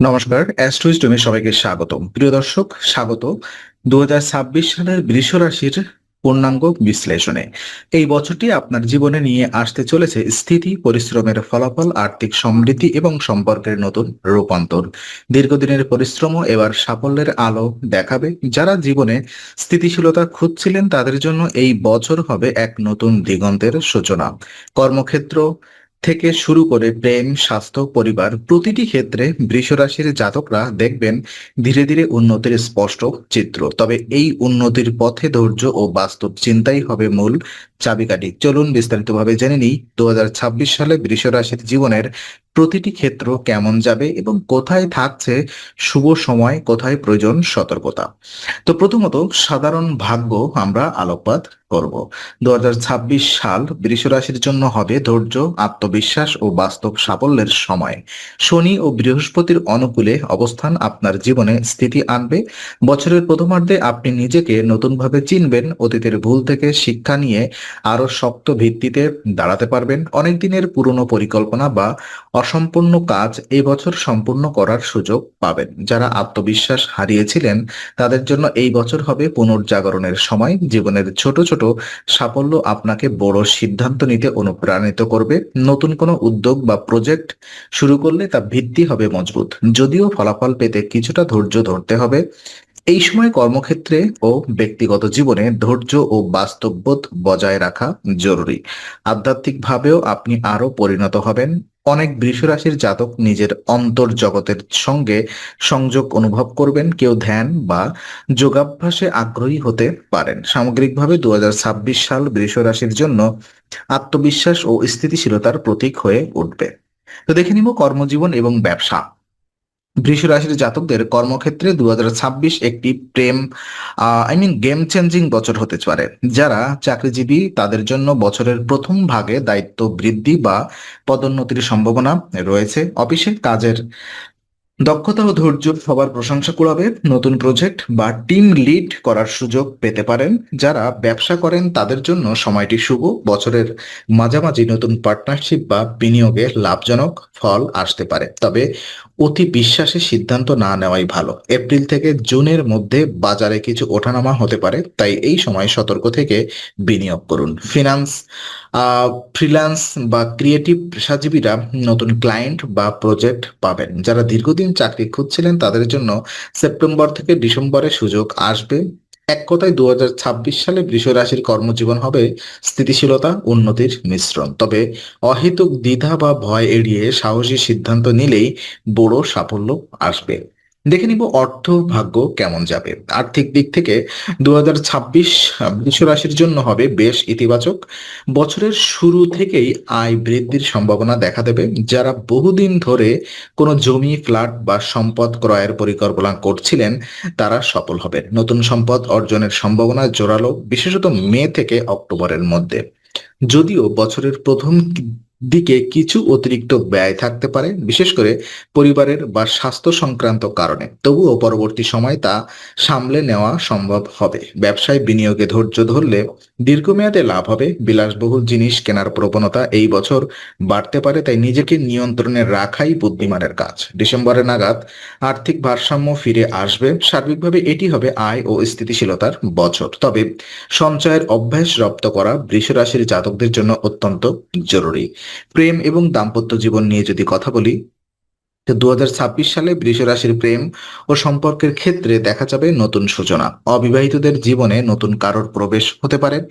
নমস্কার অ্যাস্ট্রোইজ তুমি সবাইকে স্বাগতম। প্রিয় দর্শক, স্বাগত। দু হাজার ছাব্বিশ সালের বৃষ রাশির পূর্ণাঙ্গ বিশ্লেষণে। এই বছরটি আপনার জীবনে নিয়ে আসতে চলেছে স্থিতি, পরিশ্রমের ফলাফল, আর্থিক সমৃদ্ধি এবং সম্পর্কের নতুন রূপান্তর। দীর্ঘদিনের পরিশ্রম এবার সাফল্যের আলো দেখাবে। যারা জীবনে স্থিতিশীলতা খুঁজছিলেন, তাদের জন্য এই বছর হবে এক নতুন দিগন্তের সূচনা। কর্মক্ষেত্র থেকে শুরু করে প্রেম, স্বাস্থ্য, পরিবার প্রতিটি ক্ষেত্রে বৃষ রাশির জাতকরা দেখবেন ধীরে ধীরে উন্নতির স্পষ্ট চিত্র। তবে এই উন্নতির পথে ধৈর্য ও বাস্তব চিন্তাই হবে মূল চাবিকাঠি। চলুন বিস্তারিতভাবে জেনে নিই, দু হাজার ছাব্বিশ সালে বৃষ রাশির জীবনের প্রতিটি ক্ষেত্র কেমন যাবে এবং কোথায় থাকছে শুভ সময়, কোথায় প্রয়োজন সতর্কতা। তো প্রথমত সাধারণ ভাগ্য আমরা আলোকপাত করব। দু সাল বৃষ রাশির জন্য হবে ধৈর্য, আত্মবিশ্বাস ও বাস্তব সাফল্যের সময়। শনি ও বৃহস্পতির অনুকূলে অবস্থান আপনার জীবনে স্থিতি আনবে। বছরের প্রথমার্ধে আপনি নিজেকে নতুনভাবে চিনবেন, অতীতের ভুল থেকে শিক্ষা নিয়ে আরও শক্ত ভিত্তিতে দাঁড়াতে পারবেন। অনেক দিনের পুরনো পরিকল্পনা বা অসম্পূর্ণ কাজ এই বছর সম্পূর্ণ করার সুযোগ পাবেন। যারা আত্মবিশ্বাস হারিয়েছিলেন, তাদের জন্য এই বছর হবে পুনর্জাগরণের সময়। জীবনের ছোট ছোট সাফল্য আপনাকে বড় সিদ্ধান্ত নিতে অনুপ্রাণিত করবে। নতুন কোনো উদ্যোগ বা প্রজেক্ট শুরু করলে তা ভিত্তি হবে মজবুত। যদিও ফলাফল পেতে কিছুটা ধৈর্য ধরতে হবে এই সময় কর্মক্ষেত্রে ও ব্যক্তিগত জীবনে ধৈর্য ও বাস্তববোধ বজায় রাখা জরুরি। আধ্যাত্মিকভাবেও আপনি আরও পরিণত হবেন। অনেক বৃষ রাশির জাতক নিজের অন্তর জগতের সঙ্গে সংযোগ অনুভব করবেন, কেউ ধ্যান বা যোগাভ্যাসে আগ্রহী হতে পারেন। সামগ্রিকভাবে দু হাজার ছাব্বিশ সাল বৃষরাশির জন্য আত্মবিশ্বাস ও স্থিতিশীলতার প্রতীক হয়ে উঠবে। তো দেখে নিব কর্মজীবন এবং ব্যবসা। বৃষ রাশির জাতকদের কর্মক্ষেত্রে দুহাজার ছাব্বিশ একটি প্রেম আই মিন গেম চেঞ্জিং বছর হতে পারে। যারা চাকরিজীবী, তাদের জন্য বছরের প্রথম ভাগে দায়িত্ব বৃদ্ধি বা পদোন্নতির সম্ভাবনা রয়েছে। অফিসে কাজের দক্ষতা ও ধৈর্য সবার প্রশংসা কুড়াবে। নতুন প্রজেক্ট বা টিম লিড করার সুযোগ পেতে পারেন। যারা ব্যবসা করেন, তাদের জন্য সময়টি শুভ। বছরের মাঝামাঝি নতুন পার্টনারশিপ বা বিনিয়োগে লাভজনক ফল আসতে পারে। তবে অতি বিশ্বাসে সিদ্ধান্ত না নেওয়াই ভালো। এপ্রিল থেকে জুনের মধ্যে বাজারে কিছু ওঠানামা হতে পারে, তাই এই সময় সতর্ক থেকে বিনিয়োগ করুন। ফিনান্স ফ্রিল্যান্স বা ক্রিয়েটিভ পেশাজীবীরা নতুন ক্লায়েন্ট বা প্রজেক্ট পাবেন। যারা দীর্ঘদিন চাকরি খুঁজছিলেন, তাদের জন্য সেপ্টেম্বর থেকে ডিসেম্বরে সুযোগ আসবে। এক কথায় দু হাজার ছাব্বিশ সালে বৃষ রাশির কর্মজীবন হবে স্থিতিশীলতা, উন্নতির মিশ্রণ। তবে অহেতুক দ্বিধা বা ভয় এড়িয়ে সাহসী সিদ্ধান্ত নিলেই বড় সাফল্য আসবে। দেখে নিব অর্থ ভাগ্য কেমন যাবে। আর্থিক দিক থেকে দু হাজার বৃষ রাশির জন্য হবে বেশ ইতিবাচক। বছরের শুরু থেকেই আয় বৃদ্ধির সম্ভাবনা দেখা দেবে। যারা বহুদিন ধরে কোনো জমি, ফ্ল্যাট বা সম্পদ ক্রয়ের পরিকল্পনা করছিলেন, তারা সফল হবে নতুন সম্পদ অর্জনের সম্ভাবনা জোরালো, বিশেষত মে থেকে অক্টোবরের মধ্যে। যদিও বছরের প্রথম দিকে কিছু অতিরিক্ত ব্যয় থাকতে পারে, বিশেষ করে পরিবারের বা স্বাস্থ্য সংক্রান্ত কারণে। তবুও পরবর্তী সময় তা সামলে নেওয়া সম্ভব হবে। ব্যবসায় বিনিয়োগে ধৈর্য ধরলে দীর্ঘমেয়াদে লাভ হবে। বিলাসবহুল জিনিস কেনার প্রবণতা এই বছর বাড়তে পারে, তাই নিজেকে নিয়ন্ত্রণে রাখাই বুদ্ধিমানের কাজ। ডিসেম্বরে নাগাদ আর্থিক ভারসাম্য ফিরে আসবে। সার্বিকভাবে এটি হবে আয় ও স্থিতিশীলতার বছর। তবে সঞ্চয়ের অভ্যাস রপ্ত করা বৃষরাশির জাতকদের জন্য অত্যন্ত জরুরি। প্রেম এবং দাম্পত্য জীবন নিয়ে যদি কথা বলি দু হাজার ছাব্বিশ সালে বৃষ রাশির প্রেম ও সম্পর্কের ক্ষেত্রে দেখা যাবে নতুন সূচনা। অবিবাহিতদের জীবনে নতুন কারোর প্রবেশ হতে পারে।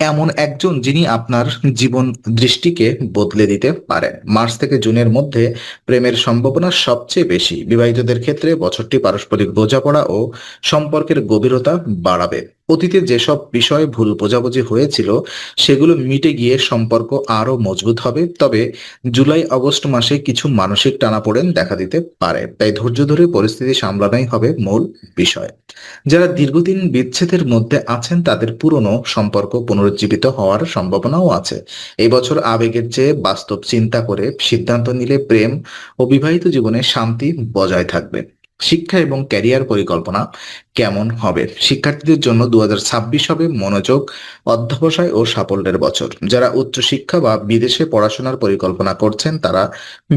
এমন একজন যিনি আপনার জীবন দৃষ্টিকে বদলে দিতে পারেন। মার্চ থেকে জুনের মধ্যে প্রেমের সম্ভাবনা সবচেয়ে বেশি। বিবাহিতদের ক্ষেত্রে বছরটি পারস্পরিক বোঝাপড়া ও সম্পর্কের গভীরতা বাড়াবে। অতীতে যেসব বিষয়ে ভুল বোঝাবুঝি হয়েছিল, সেগুলো মিটে গিয়ে সম্পর্ক আরও মজবুত হবে। তবে জুলাই আগস্ট মাসে কিছু মানসিক টানাপোড়েন দেখা দিতে পারে। তাই ধৈর্য ধরে পরিস্থিতি সামলানোই হবে মূল বিষয়। যারা দীর্ঘদিন বিচ্ছেদের মধ্যে আছেন, তাদের পুরনো সম্পর্ক পুনরুজ্জীবিত হওয়ার সম্ভাবনাও আছে। এই বছর আবেগের চেয়ে বাস্তব চিন্তা করে সিদ্ধান্ত নিলে প্রেম ও বিবাহিত জীবনে শান্তি বজায় থাকবে। শিক্ষা এবং ক্যারিয়ার পরিকল্পনা কেমন হবে? শিক্ষার্থীদের জন্য দু হবে মনোযোগ, অধ্যবসায় ও সাফল্যের বছর। যারা উচ্চশিক্ষা বা বিদেশে পড়াশোনার পরিকল্পনা করছেন, তারা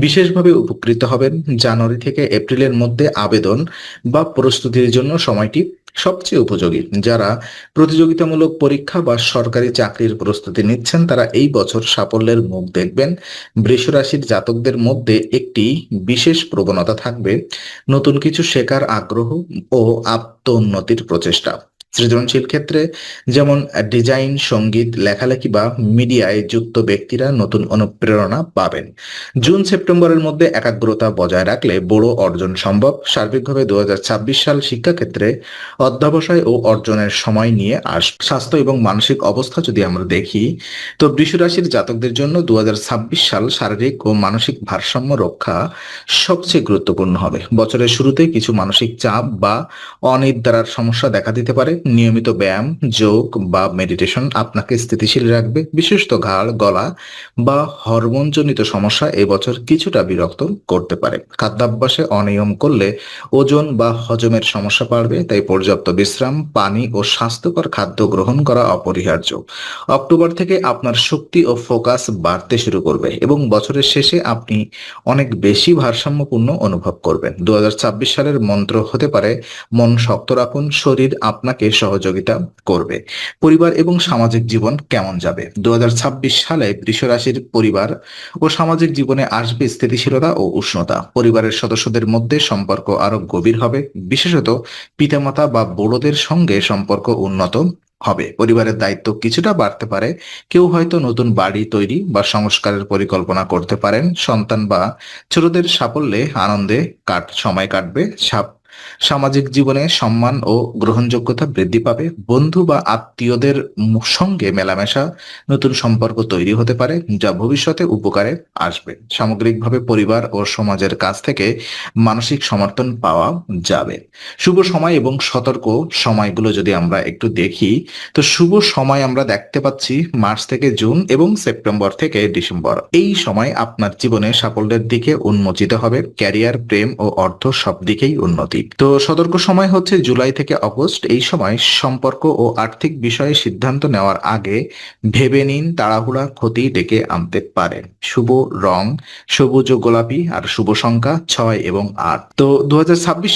বিশেষভাবে উপকৃত হবেন। জানুয়ারি থেকে এপ্রিলের মধ্যে আবেদন বা প্রস্তুতির জন্য সময়টি সবচেয়ে উপযোগী। যারা প্রতিযোগিতামূলক পরীক্ষা বা সরকারি চাকরির প্রস্তুতি নিচ্ছেন, তারা এই বছর সাফল্যের মুখ দেখবেন। বৃষরাশির জাতকদের মধ্যে একটি বিশেষ প্রবণতা থাকবে। নতুন কিছু শেখার আগ্রহ ও আত্মোন্নতির প্রচেষ্টা। সৃজনশীল ক্ষেত্রে, যেমন ডিজাইন, সংগীত, লেখালেখি বা মিডিয়ায় যুক্ত ব্যক্তিরা নতুন অনুপ্রেরণা পাবেন। জুন, সেপ্টেম্বরের মধ্যে একাগ্রতা বজায় রাখলে বড় অর্জন সম্ভব। সার্বিকভাবে দু হাজার ছাব্বিশ সাল শিক্ষাক্ষেত্রে অধ্যাবসায় ও অর্জনের সময় নিয়ে আস স্বাস্থ্য এবং মানসিক অবস্থা যদি আমরা দেখি, তো বৃষ রাশির জাতকদের জন্য দু হাজার ছাব্বিশ সাল শারীরিক ও মানসিক ভারসাম্য রক্ষা সবচেয়ে গুরুত্বপূর্ণ হবে। বছরের শুরুতে কিছু মানসিক চাপ বা অনিদ্রার সমস্যা দেখা দিতে পারে। নিয়মিত ব্যায়াম, যোগ বা মেডিটেশন আপনাকে স্থিতিশীল রাখবে। বিশেষত ঘাড়, গলা বা হরমোনজনিত সমস্যা এবছর কিছুটা বিরক্ত করতে পারে। খাদ্যাভ্যাসে অনিয়ম করলে ওজন বা হজমের সমস্যা বাড়বে, তাই পর্যাপ্ত বিশ্রাম, পানি ও স্বাস্থ্যকর খাদ্য গ্রহণ করা অপরিহার্য। অক্টোবর থেকে আপনার শক্তি ও ফোকাস বাড়তে শুরু করবে এবং বছরের শেষে আপনি অনেক বেশি ভারসাম্যপূর্ণ অনুভব করবেন। দু হাজার ছাব্বিশ সালের মন্ত্র হতে পারে, মন শক্ত রাখুন, শরীর আপনাকে সহযোগিতা করবে। পরিবার এবং সামাজিক জীবন কেমন যাবে? দু সালে বৃষ রাশির পরিবার ও সামাজিক জীবনে আসবে স্থিতিশীলতা ও উষ্ণতা। পরিবারের সদস্যদের মধ্যে সম্পর্ক আরও গভীর হবে। বিশেষত পিতামাতা বা বড়দের সঙ্গে সম্পর্ক উন্নত হবে। পরিবারের দায়িত্ব কিছুটা বাড়তে পারে। কেউ হয়তো নতুন বাড়ি তৈরি বা সংস্কারের পরিকল্পনা করতে পারেন। সন্তান বা ছোটদের সাফল্যে, আনন্দে কাট, সময় কাটবে। সাপ সামাজিক জীবনে সম্মান ও গ্রহণযোগ্যতা বৃদ্ধি পাবে। বন্ধু বা আত্মীয়দের সঙ্গে মেলামেশা, নতুন সম্পর্ক তৈরি হতে পারে, যা ভবিষ্যতে উপকারে আসবে। সামগ্রিকভাবে পরিবার ও সমাজের কাছ থেকে মানসিক সমর্থন পাওয়া যাবে। শুভ সময় এবং সতর্ক সময়গুলো যদি আমরা একটু দেখি, তো শুভ সময় আমরা দেখতে পাচ্ছি মার্চ থেকে জুন এবং সেপ্টেম্বর থেকে ডিসেম্বর। এই সময় আপনার জীবনে সাফল্যের দিকে উন্মোচিত হবে, ক্যারিয়ার, প্রেম ও অর্থ সব দিকেই উন্নতি। তো সতর্ক সময় হচ্ছে জুলাই থেকে অগস্ট। এই সময় সম্পর্ক ও আর্থিক বিষয়ে সিদ্ধান্ত নেওয়ার আগে ভেবে নিন তাড়াহুড়া, ক্ষতি ডেকে আনতে পারে শুভ রং, সবুজ ও গোলাপি আর শুভ সংখ্যা ছয় এবং আট। তো দু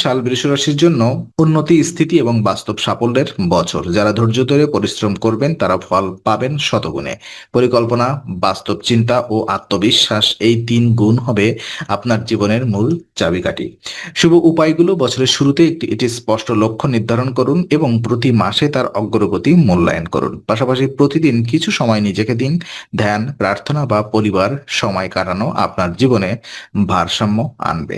সাল বৃষ রাশির জন্য উন্নতি, স্থিতি এবং বাস্তব সাফল্যের বছর। যারা ধৈর্য ধরে পরিশ্রম করবেন, তারা ফল পাবেন শতগুণে। পরিকল্পনা, বাস্তব চিন্তা ও আত্মবিশ্বাস, এই তিন গুণ হবে আপনার জীবনের মূল চাবিকাঠি। শুভ উপায়গুলো বছরের শুরুতে একটি এটি স্পষ্ট লক্ষ্য নির্ধারণ করুন এবং প্রতি মাসে তার অগ্রগতি মূল্যায়ন করুন। পাশাপাশি প্রতিদিন কিছু সময় নিজেকে দিন। ধ্যান, প্রার্থনা বা পরিবার সময় কাটানো আপনার জীবনে ভারসাম্য আনবে।